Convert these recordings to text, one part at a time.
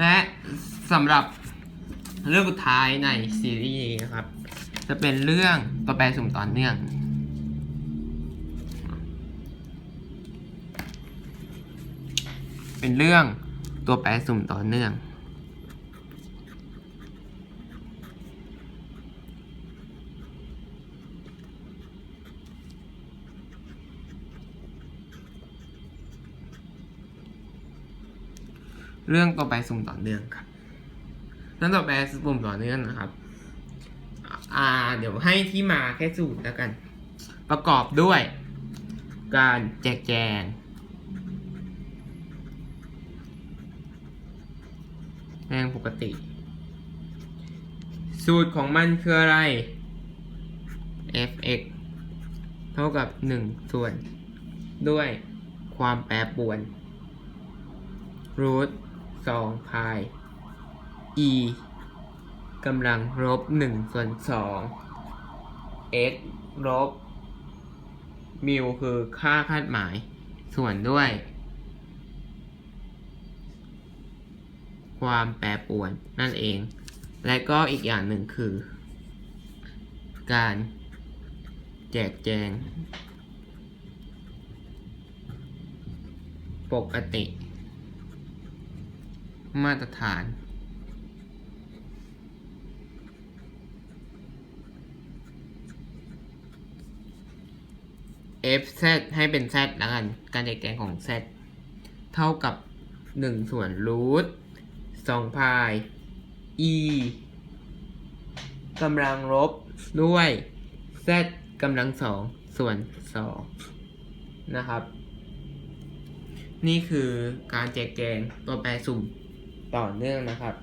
และสำหรับเรื่องสุดท้ายในซีรีส์นี้นะครับ จะเป็นเรื่องตัวแปรสุ่มต่อเนื่อง เป็นเรื่องตัวแปรสุ่มต่อเนื่อง เรื่องต่อไปสุ่มต่อเนื่องครับเรื่องต่อไปสุ่มต่อเนื่องนะครับ อ่า เดี๋ยวให้ที่มาแค่สูตรแล้วกัน ประกอบด้วย การแจกแจง แรงปกติ สูตรของมันคืออะไร fx เท่ากับ 1 ส่วน ด้วยความแปรปรวนรูท สองพาย e กำลังลบหนึ่งส่วนสอง x ลบมิวคือค่าคาดหมาย ส่วนด้วย ความแปรปรวนนั่นเอง และก็อีกอย่างหนึ่งคือ การแจกแจง ปกติ มาตรฐาน f z ให้เป็น z แล้วกัน การแจกแจงของ z เท่ากับ 1 ส่วนรูท2พาย e กำลังลบด้วย z กำลังสองส่วน2นะครับ นี่คือการแจกแจงตัวแปรสุ่ม ต่อเนื่องนะครับ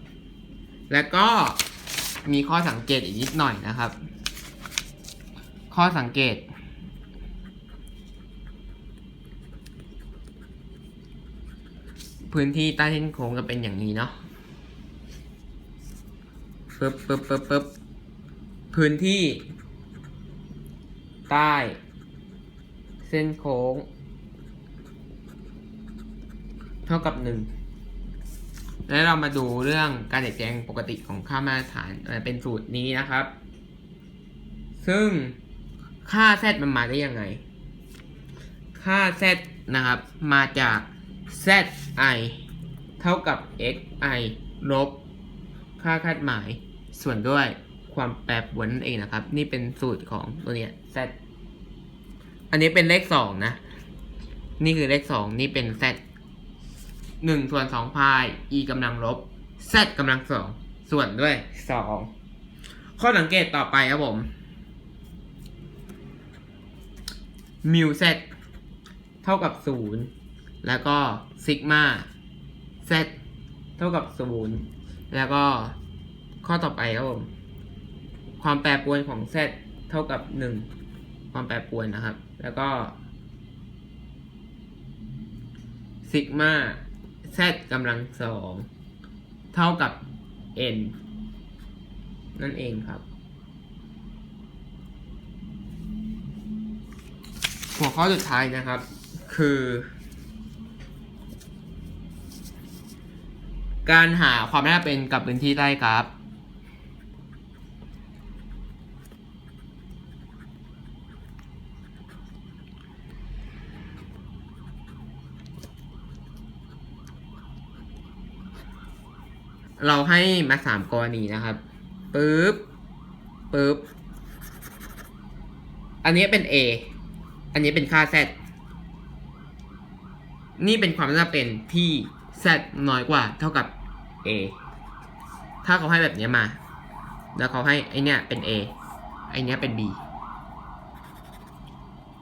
แล้วก็มีข้อสังเกตอีกนิดหน่อยนะครับ ข้อสังเกต พื้นที่ใต้เส้นโค้งจะเป็นอย่างนี้เนาะปึ๊บปึ๊บปึ๊บปึ๊บพื้นที่ ใต้ เส้นโค้ง เท่ากับหนึ่ง แล้วเรามาดูเรื่องการแจกแจงปกติของค่ามาตรฐานเอ่อเป็นสูตรนี้นะครับ ซึ่งค่า z มันมาได้ยังไง ค่า z นะครับ มาจาก zi เท่ากับ xi ลบ ค่าคาดหมาย ส่วนด้วยความแปรปรวนนั่นเองนะครับ นี่เป็นสูตรของตัวเนี้ย z อันนี้เป็นเลขสองนะ นี่คือเลขสองนี่เป็น z หนึ่งส่วนสองพาย e กำลังลบ z กำลังสองส่วนด้วยสองข้อสังเกตต่อไปครับผมมิว z เท่ากับศูนย์แล้วก็ซิกมา z เท่ากับศูนย์แล้วก็ข้อต่อไปครับผม ความแปรปรวนของ z เท่ากับหนึ่งความแปรปรวนนะครับ แล้วก็ซิกมา z กำลังสองเท่ากับ n นั่นเองครับ หัวข้อสุดท้ายนะครับ คือ การหาความน่าเป็นกับพื้นที่ใต้กราฟ เราให้มาสามกรณีนะครับปึ๊บปึ๊บอันนี้เป็น A อันนี้เป็นค่า z นี่เป็นความน่าเป็นที่ z น้อยกว่าเท่ากับ a ถ้าเขาให้แบบนี้มา แล้วเขาให้ไอเนี้ยเป็น a ไอเนี้ยเป็น b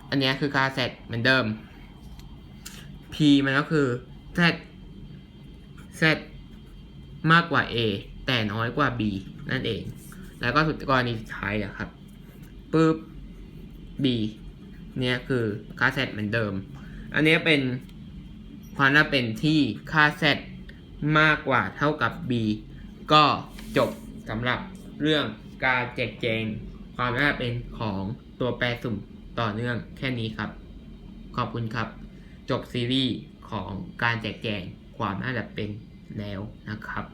อันเนี้ยคือค่า z เหมือนเดิม p มันก็คือ z z มากกว่า a แต่น้อยกว่า b นั่นเอง แล้วก็สุดกรณีสุดท้ายนะครับปึ๊บ b เนี่ยคือค่า z เหมือนเดิม อันนี้เป็นความน่าเป็นที่ค่า z มากกว่าเท่ากับ b ก็จบสำหรับเรื่องการแจกแจงความน่าเป็นของตัวแปรสุ่มต่อเนื่องแค่นี้ครับ ขอบคุณครับ จบซีรีส์ของการแจกแจงความน่าจะเป็น แล้วนะครับ